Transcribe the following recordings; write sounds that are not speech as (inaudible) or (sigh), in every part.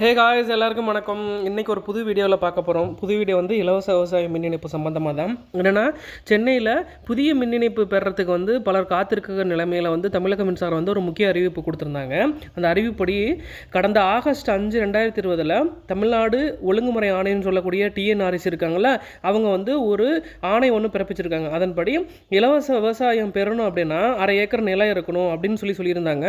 Hey guys எல்லாருக்கும் வணக்கம். இன்றைக்கி ஒரு புது வீடியோவில் பார்க்க போகிறோம் புது வீடியோ வந்து இலவச விவசாய மின் இணைப்பு சம்மந்தமாக தான். என்னென்னா சென்னையில் புதிய மின் இணைப்பு பெறத்துக்கு வந்து பலர் காத்திருக்கிற நிலைமையில் வந்து தமிழக மின்சாரம் வந்து ஒரு முக்கிய அறிவிப்பு கொடுத்துருந்தாங்க. அந்த அறிவிப்படி கடந்த ஆகஸ்ட் அஞ்சு ரெண்டாயிரத்தி இருபதில் தமிழ்நாடு ஒழுங்குமுறை ஆணையம்னு சொல்லக்கூடிய டிஎன்ஆர்எஸ் இருக்காங்கள அவங்க வந்து ஒரு ஆணை ஒன்று பிறப்பிச்சிருக்காங்க. அதன்படி இலவச விவசாயம் பெறணும் அப்படின்னா அரை ஏக்கர் நிலம் இருக்கணும் அப்படின்னு சொல்லி சொல்லியிருந்தாங்க.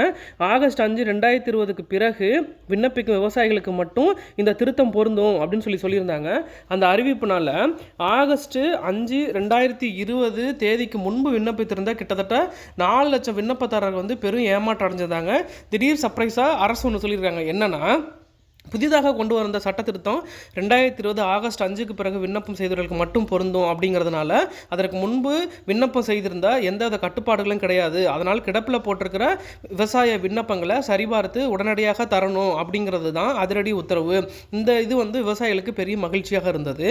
ஆகஸ்ட் அஞ்சு ரெண்டாயிரத்தி இருபதுக்கு பிறகு விண்ணப்பிக்கும் விவசாயிகளுக்கு மட்டும் இந்த திருத்தம் பொருந்தும் அப்படின்னு சொல்லி சொல்லியிருந்தாங்க. அந்த அறிவிப்புனால ஆகஸ்ட் அஞ்சு ரெண்டாயிரத்தி இருபது தேதிக்கு முன்பு விண்ணப்பித்திருந்த கிட்டத்தட்ட நாலு லட்சம் விண்ணப்பதாரர்கள் வந்து பெரும் ஏமாற்றம் அடைஞ்சிருந்தாங்க. திடீர் சர்ப்ரைஸாக அரசு ஒன்று சொல்லியிருக்காங்க. என்னன்னா புதிதாக கொண்டு வந்த சட்ட திருத்தம் ரெண்டாயிரத்தி இருபது ஆகஸ்ட் அஞ்சுக்கு பிறகு விண்ணப்பம் செய்தவர்களுக்கு மட்டும் பொருந்தும் அப்படிங்கிறதுனால அதற்கு முன்பு விண்ணப்பம் செய்திருந்த எந்தவித கட்டுப்பாடுகளும் கிடையாது. அதனால் கிடப்பில் போட்டிருக்கிற விவசாய விண்ணப்பங்களை சரிபார்த்து உடனடியாக தரணும் அப்படிங்கிறது தான் அதிரடி உத்தரவு. இந்த இது வந்து விவசாயிகளுக்கு பெரிய மகிழ்ச்சியாக இருந்தது.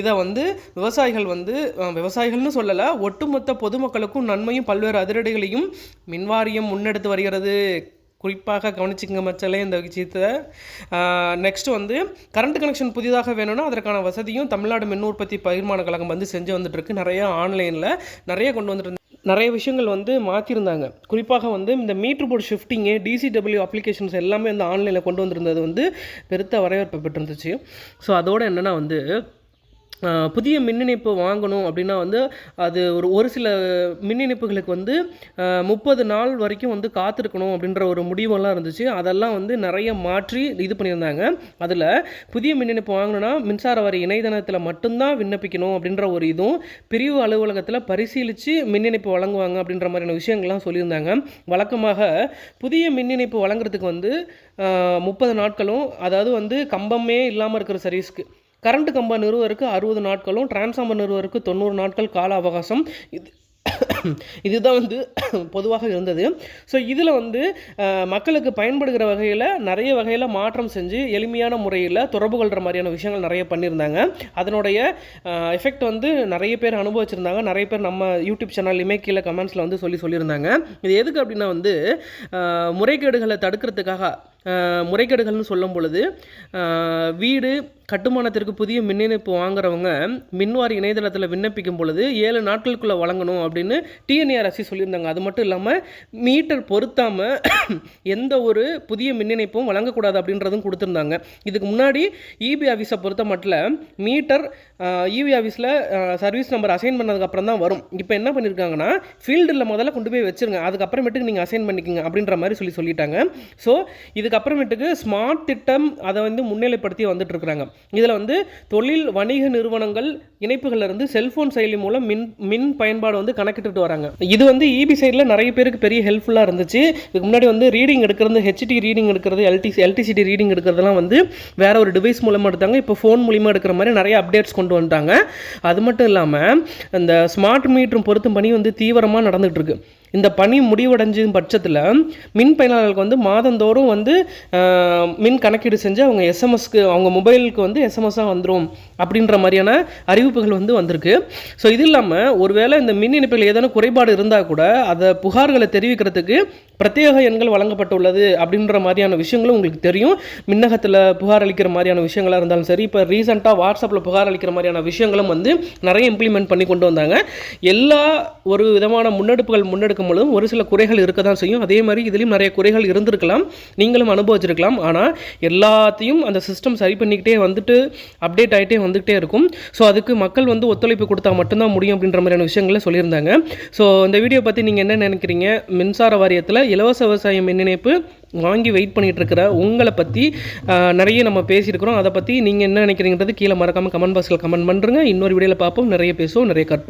இதை வந்து விவசாயிகள் வந்து விவசாயிகள்னு சொல்லலை ஒட்டுமொத்த பொதுமக்களுக்கும் நன்மையும் பல்வேறு அதிரடிகளையும் மின்வாரியம் முன்னெடுத்து வருகிறது. குறிப்பாக கவனிச்சுக்கங்க மச்சலே இந்த விஷயத்தை நெக்ஸ்ட்டு வந்து கரண்ட் கனெக்ஷன் புதிதாக வேணும்னா அதற்கான வசதியும் தமிழ்நாடு மின் உற்பத்தி பகிர்மான கழகம் வந்து செஞ்சு வந்துட்டுருக்கு. நிறையா நிறைய ஆன்லைனில் நிறைய கொண்டு வந்துட்டு நிறைய விஷயங்கள் வந்து மாற்றிருந்தாங்க குறிப்பாக வந்து இந்த meter board shifting DCW applications எல்லாமே வந்து ஆன்லைனில் கொண்டு வந்திருந்தது வந்து பெருத்த வரவேற்பு பெற்றிருந்துச்சு. ஸோ அதோட என்னென்னா வந்து புதிய மின் இணைப்பு வாங்கணும் அப்படின்னா வந்து அது ஒரு ஒரு சில மின் இணைப்புகளுக்கு வந்து முப்பது நாள் வரைக்கும் வந்து காத்திருக்கணும் அப்படின்ற ஒரு முடிவெல்லாம் இருந்துச்சு. அதெல்லாம் வந்து நிறைய மாற்றி இது பண்ணியிருந்தாங்க. அதில் புதிய மின் இணைப்பு வாங்கணும்னா மின்சார வரி இணையதளத்தில் மட்டும்தான் விண்ணப்பிக்கணும் அப்படின்ற ஒரு இதுவும் பிரிவு அலுவலகத்தில் பரிசீலித்து மின் இணைப்பு வழங்குவாங்க அப்படின்ற மாதிரியான விஷயங்கள்லாம் சொல்லியிருந்தாங்க. வழக்கமாக புதிய மின் இணைப்பு வழங்குறதுக்கு வந்து முப்பது நாட்களும் அதாவது வந்து கம்பமே இல்லாமல் இருக்கிற சர்வீஸ்க்கு கரண்ட் கம்பா நிறுவருக்கு அறுபது நாட்களும் டிரான்ஸ்ஃபார்மர் நிறுவருக்கு தொண்ணூறு நாட்கள் கால அவகாசம். இது இதுதான் வந்து பொதுவாக இருந்தது. ஸோ இதில் வந்து மக்களுக்கு பயன்படுகிற வகையில் நிறைய வகையில் மாற்றம் செஞ்சு எளிமையான முறையில் தொடர்பு கொள்கிற மாதிரியான விஷயங்கள் நிறைய பண்ணியிருந்தாங்க. அதனுடைய எஃபெக்ட் வந்து நிறைய பேர் அனுபவிச்சிருந்தாங்க. நிறைய பேர் நம்ம யூடியூப் சேனல்லையுமே கீழே கமெண்ட்ஸில் வந்து சொல்லி சொல்லியிருந்தாங்க. இது எதுக்கு அப்படின்னா வந்து முறைகேடுகளை தடுக்கிறதுக்காக முறைகேடுகள்னு சொல்லும் பொழுது வீடு கட்டுமானத்திற்கு புதிய மின் இணைப்பு வாங்குறவங்க மின்வாரி இணையதளத்தில் விண்ணப்பிக்கும் பொழுது ஏழு நாட்களுக்குள்ளே வழங்கணும் அப்படின்னு டிஎன்ஏஆர்எஸ்சி சொல்லியிருந்தாங்க. அது மட்டும் இல்லாமல் மீட்டர் பொருத்தாமல் (coughs) எந்த ஒரு புதிய மின் இணைப்பும் வழங்கக்கூடாது அப்படின்றதும் கொடுத்துருந்தாங்க. இதுக்கு முன்னாடி இபி ஆஃபீஸை பொறுத்த மட்டும் மீட்டர் இபி ஆஃபீஸில் சர்வீஸ் நம்பர் அசைன் பண்ணதுக்கப்புறம் தான் வரும். இப்போ என்ன பண்ணியிருக்காங்கன்னா ஃபீல்டில் முதல்ல கொண்டு போய் வச்சிருங்க. அதுக்கப்புறமேட்டுக்கு நீங்கள் அசைன் பண்ணிக்கோங்க அப்படின்ற மாதிரி சொல்லி சொல்லிட்டாங்க. ஸோ இது இதுக்கப்புறமேட்டுக்கு ஸ்மார்ட் திட்டம் அதை வந்து முன்னிலைப்படுத்தி வந்துட்டு இருக்கிறாங்க. இதில் வந்து தொழில் வணிக நிறுவனங்கள் இணைப்புகள்ல இருந்து செல்போன் செயலி மூலம் மின் மின் பயன்பாடு வந்து கணக்கிட்டுட்டு வராங்க. இது வந்து இபி சைடில் நிறைய பேருக்கு பெரிய ஹெல்ப்ஃபுல்லாக இருந்துச்சு. இதுக்கு முன்னாடி வந்து ரீடிங் எடுக்கிறது ஹெச்டி ரீடிங் எடுக்கிறது எல்டிசி எல்டிசிடி ரீடிங் எடுக்கிறதுலாம் வந்து வேற ஒரு டிவைஸ் மூலமாக எடுத்தாங்க. இப்போ ஃபோன் மூலியமாக எடுக்கிற மாதிரி நிறைய அப்டேட்ஸ் கொண்டு வந்துட்டாங்க. அது மட்டும் இல்லாமல் இந்த ஸ்மார்ட் மீட்டரும் பொருத்தும் பணி வந்து தீவிரமாக நடந்துகிட்டு இருக்கு இந்த பணி முடிவடைஞ்ச பட்சத்தில் மின் பயனாளர்களுக்கு வந்து மாதந்தோறும் வந்து மின் கணக்கீடு செஞ்சு அவங்க எஸ்எம்எஸ்க்கு அவங்க மொபைலுக்கு வந்து எஸ்எம்எஸ்ஸாக வந்துடும் அப்படின்ற மாதிரியான அறிவு அறிவிப்புகள் வந்து வந்திருக்கு. ஸோ இது இல்லாமல் ஒருவேளை இந்த மின் இணைப்பில் ஏதேனும் குறைபாடு இருந்தால் கூட அதை புகார்களை தெரிவிக்கிறதுக்கு பிரத்யேக எண்கள் வழங்கப்பட்டுள்ளது அப்படின்ற மாதிரியான விஷயங்களும் உங்களுக்கு தெரியும். மின்னகத்தில் புகார் அளிக்கிற மாதிரியான விஷயங்களாக இருந்தாலும் சரி இப்போ ரீசெண்டாக வாட்ஸ்அப்பில் புகார் அளிக்கிற மாதிரியான விஷயங்களும் வந்து நிறைய இம்ப்ளிமெண்ட் பண்ணி கொண்டு வந்தாங்க. எல்லா ஒரு விதமான முன்னெடுப்புகள் முன்னெடுக்கும் பொழுதும் ஒரு சில குறைகள் இருக்க தான் செய்யும். அதே மாதிரி இதுலேயும் நிறைய குறைகள் இருந்திருக்கலாம். நீங்களும் அனுபவிச்சிருக்கலாம். ஆனால் எல்லாத்தையும் அந்த சிஸ்டம் சரி பண்ணிக்கிட்டே வந்துட்டு அப்டேட் ஆகிட்டே வந்துகிட்டே இருக்கும். ஸோ அதுக்கு மக்கள் வந்து ஒத்துழைப்பு கொடுத்தா மட்டும்தான் முடியும் அப்படின்ற மாதிரியான விஷயங்களை சொல்லியிருந்தாங்க. ஸோ இந்த வீடியோ பற்றி நீங்கள் என்ன நினைக்கிறீங்க? மின்சார வாரியத்தில் இலவச விவசாய மின் இணைப்பு வாங்கி வெயிட் பண்ணிகிட்டு இருக்கிற உங்களை பற்றி நிறைய நம்ம பேசியிருக்கிறோம். அதை பற்றி நீங்கள் என்ன நினைக்கிறீங்கிறது கீழே மறக்காமல் கமெண்ட் பாக்ஸில் கமெண்ட் பண்ணுறங்க இன்னொரு வீடியோவில் பார்ப்போம். நிறைய பேசுவோம் நிறைய கற்போம்.